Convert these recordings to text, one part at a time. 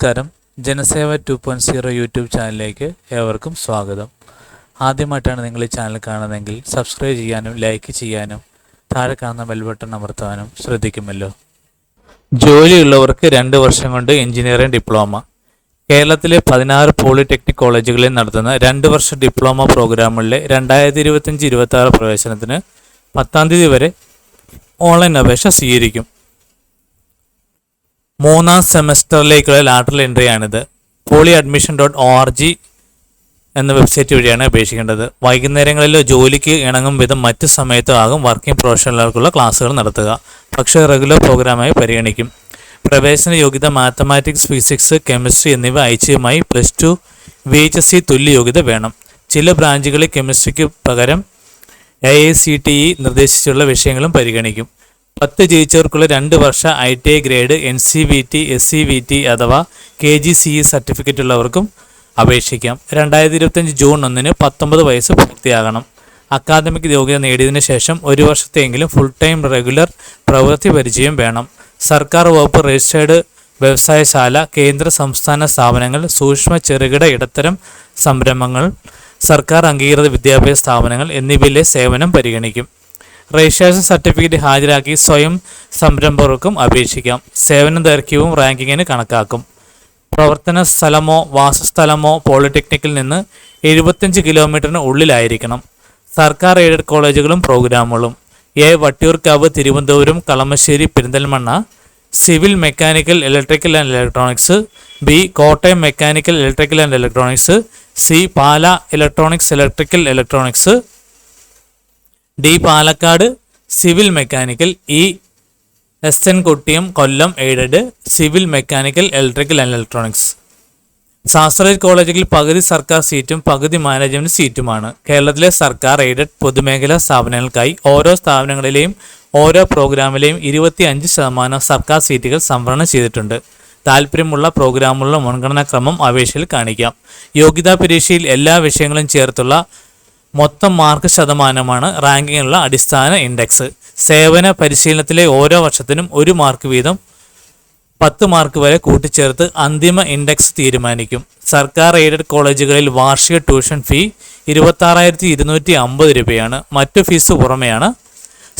നമസ്കാരം. Janaseva two point zero YouTube ചാനലിലേക്ക് ഏവർക്കും സ്വാഗതം. ആദ്യമായിട്ടാണ് നിങ്ങൾ ഈ ചാനൽ കാണുന്നതെങ്കിൽ സബ്സ്ക്രൈബ് ചെയ്യാനും ലൈക്ക് ചെയ്യാനും താഴെ കാണുന്ന ബെൽ ബട്ടൺ അമർത്താനും ശ്രദ്ധിക്കുമല്ലോ. ജോലിയുള്ളവർക്ക് രണ്ട് വർഷം കൊണ്ട് എഞ്ചിനീയറിംഗ് ഡിപ്ലോമ. കേരളത്തിലെ പതിനാറ് പോളിടെക്നിക് കോളേജുകളിൽ നടത്തുന്ന രണ്ട് വർഷ ഡിപ്ലോമ പ്രോഗ്രാമുകളിലെ രണ്ടായിരത്തി ഇരുപത്തഞ്ച് ഇരുപത്തി ആറ് പ്രവേശനത്തിന് പത്താം തീയതി വരെ ഓൺലൈൻ അപേക്ഷ സ്വീകരിക്കും. മൂന്നാം സെമസ്റ്ററിലേക്കുള്ള lateral entry എൻട്രിയാണിത്. Poly admission dot O R G എന്ന വെബ്സൈറ്റ് വഴിയാണ് അപേക്ഷിക്കേണ്ടത്. വൈകുന്നേരങ്ങളിൽ ജോലിക്ക് ഇണങ്ങും വിധം മറ്റ് സമയത്തും ആകും വർക്കിംഗ് പ്രൊഫഷണലുകൾക്കുള്ള ക്ലാസ്സുകൾ നടത്തുക. പക്ഷേ റെഗുലർ പ്രോഗ്രാമായി പരിഗണിക്കും. പ്രവേശന യോഗ്യത മാത്തമാറ്റിക്സ് ഫിസിക്സ് കെമിസ്ട്രി എന്നിവ ഐച്ഛികമായി plus two V H S C തുല്യ യോഗ്യത വേണം. ചില ബ്രാഞ്ചുകളിൽ കെമിസ്ട്രിക്ക് പകരം A I C T E നിർദ്ദേശിച്ചുള്ള വിഷയങ്ങളും പരിഗണിക്കും. പത്ത് ജയിച്ചവർക്കുള്ള രണ്ട് വർഷ I T I grade N C V T S C V T അഥവാ K G C E certificate ഉള്ളവർക്കും അപേക്ഷിക്കാം. രണ്ടായിരത്തി ഇരുപത്തഞ്ച് ജൂൺ ഒന്നിന് പത്തൊമ്പത് വയസ്സ് പൂർത്തിയാകണം. അക്കാദമിക് യോഗ്യത നേടിയതിനു ശേഷം ഒരു വർഷത്തെങ്കിലും ഫുൾ ടൈം റെഗുലർ പ്രവൃത്തി പരിചയം വേണം. സർക്കാർ വകുപ്പ് രജിസ്റ്റേർഡ് വ്യവസായശാല കേന്ദ്ര സംസ്ഥാന സ്ഥാപനങ്ങൾ സൂക്ഷ്മ ചെറുകിട ഇടത്തരം സംരംഭങ്ങൾ സർക്കാർ അംഗീകൃത വിദ്യാഭ്യാസ സ്ഥാപനങ്ങൾ എന്നിവയിലെ സേവനം പരിഗണിക്കും. രജിസ്ട്രേഷൻ സർട്ടിഫിക്കറ്റ് ഹാജരാക്കി സ്വയം സംരംഭകർക്കും അപേക്ഷിക്കാം. സേവന ദൈർഘ്യവും റാങ്കിങ്ങിന് കണക്കാക്കും. പ്രവർത്തന സ്ഥലമോ വാസസ്ഥലമോ പോളിടെക്നിക്കിൽ നിന്ന് എഴുപത്തഞ്ച് കിലോമീറ്ററിന് ഉള്ളിലായിരിക്കണം. സർക്കാർ എയ്ഡഡ് കോളേജുകളും പ്രോഗ്രാമുകളും. A Vattiyoorkavu Thiruvananthapuram Kalamassery Perinthalmanna civil mechanical electrical and electronics B Kottayam mechanical electrical and electronics C Pala electronics electrical electronics D Palakkad civil mechanical E S N Kottiyam Kollam aided civil mechanical electrical and electronics. ശാസ്ത്രജ്ഞ കോളേജിൽ പകുതി സർക്കാർ സീറ്റും പകുതി management സീറ്റുമാണ്. കേരളത്തിലെ സർക്കാർ aided പൊതുമേഖലാ സ്ഥാപനങ്ങൾക്കായി ഓരോ സ്ഥാപനങ്ങളിലെയും ഓരോ പ്രോഗ്രാമിലെയും ഇരുപത്തി അഞ്ച് ശതമാനം സർക്കാർ സീറ്റുകൾ സംവരണം ചെയ്തിട്ടുണ്ട്. താല്പര്യമുള്ള പ്രോഗ്രാമുകളുടെ മുൻഗണനാക്രമം അപേക്ഷയിൽ കാണിക്കാം. യോഗ്യതാ പരീക്ഷയിൽ എല്ലാ വിഷയങ്ങളും ചേർത്തുള്ള മൊത്തം മാർക്ക് ശതമാനമാണ് റാങ്കിങ്ങിനുള്ള അടിസ്ഥാന ഇൻഡെക്സ്. സേവന പരിശീലനത്തിലെ ഓരോ വർഷത്തിനും ഒരു മാർക്ക് വീതം പത്ത് മാർക്ക് വരെ കൂട്ടിച്ചേർത്ത് അന്തിമ ഇൻഡെക്സ് തീരുമാനിക്കും. സർക്കാർ എയ്ഡഡ് കോളേജുകളിൽ വാർഷിക ട്യൂഷൻ ഫീ ഇരുപത്താറായിരത്തി ഇരുന്നൂറ്റി അമ്പത് രൂപയാണ്. മറ്റു ഫീസ് പുറമെയാണ്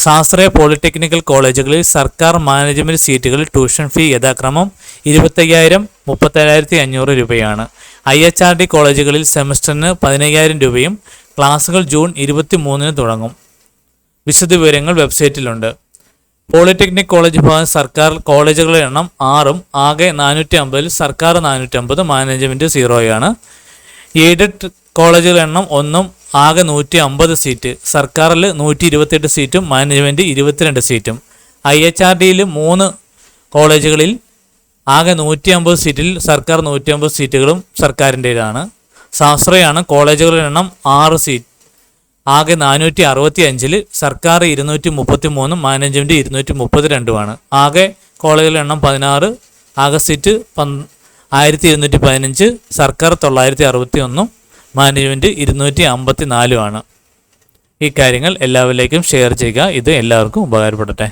ശാസ്ത്രീയ പോളിടെക്നിക്കൽ കോളേജുകളിൽ സർക്കാർ മാനേജ്മെന്റ് സീറ്റുകളിൽ ട്യൂഷൻ ഫീ യഥാക്രമം ഇരുപത്തയ്യായിരം മുപ്പത്തേഴായിരത്തി അഞ്ഞൂറ് രൂപയാണ്. ഐ എച്ച് ആർ ഡി കോളേജുകളിൽ സെമസ്റ്ററിന് പതിനയ്യായിരം രൂപയും ക്ലാസുകൾ ജൂൺ ഇരുപത്തി മൂന്നിന് തുടങ്ങും. വിശദവിവരങ്ങൾ വെബ്സൈറ്റിലുണ്ട്. പോളിടെക്നിക് കോളേജ് വിഭാഗം സർക്കാർ കോളേജുകളുടെ എണ്ണം ആറും ആകെ നാനൂറ്റി അമ്പതിൽ സർക്കാർ നാനൂറ്റി അമ്പത് മാനേജ്മെന്റ് സീറോയാണ്. എയ്ഡഡ് കോളേജുകളുടെ എണ്ണം ഒന്നും ആകെ നൂറ്റി അമ്പത് സീറ്റ് സർക്കാരിൽ നൂറ്റി ഇരുപത്തെട്ട് സീറ്റും മാനേജ്മെന്റ് ഇരുപത്തിരണ്ട് സീറ്റും. ഐ എച്ച് ആർ ഡിയിൽ മൂന്ന് കോളേജുകളിൽ ആകെ നൂറ്റി അമ്പത് സീറ്റിൽ സർക്കാർ നൂറ്റി അമ്പത് സീറ്റുകളും സർക്കാരിന്റേതാണ്. സാശ്രയാണ് കോളേജുകളുടെ എണ്ണം ആറ് സീറ്റ്. ആകെ നാനൂറ്റി അറുപത്തി അഞ്ചിൽ സർക്കാർ ഇരുന്നൂറ്റി മുപ്പത്തി മൂന്നും മാനേജ്മെന്റ് ഇരുന്നൂറ്റി മുപ്പത്തി രണ്ടുമാണ് ആകെ കോളേജുകളുടെ എണ്ണം പതിനാറ് ആകെ സീറ്റ് പന്ത് ആയിരത്തി ഇരുന്നൂറ്റി പതിനഞ്ച് സർക്കാർ തൊള്ളായിരത്തി അറുപത്തി ഒന്നും മാനേജ്മെന്റ് ഇരുന്നൂറ്റി അമ്പത്തി നാലുമാണ് ഈ കാര്യങ്ങൾ എല്ലാവരിലേക്കും ഷെയർ ചെയ്യുക. ഇത് എല്ലാവർക്കും ഉപകാരപ്പെടട്ടെ.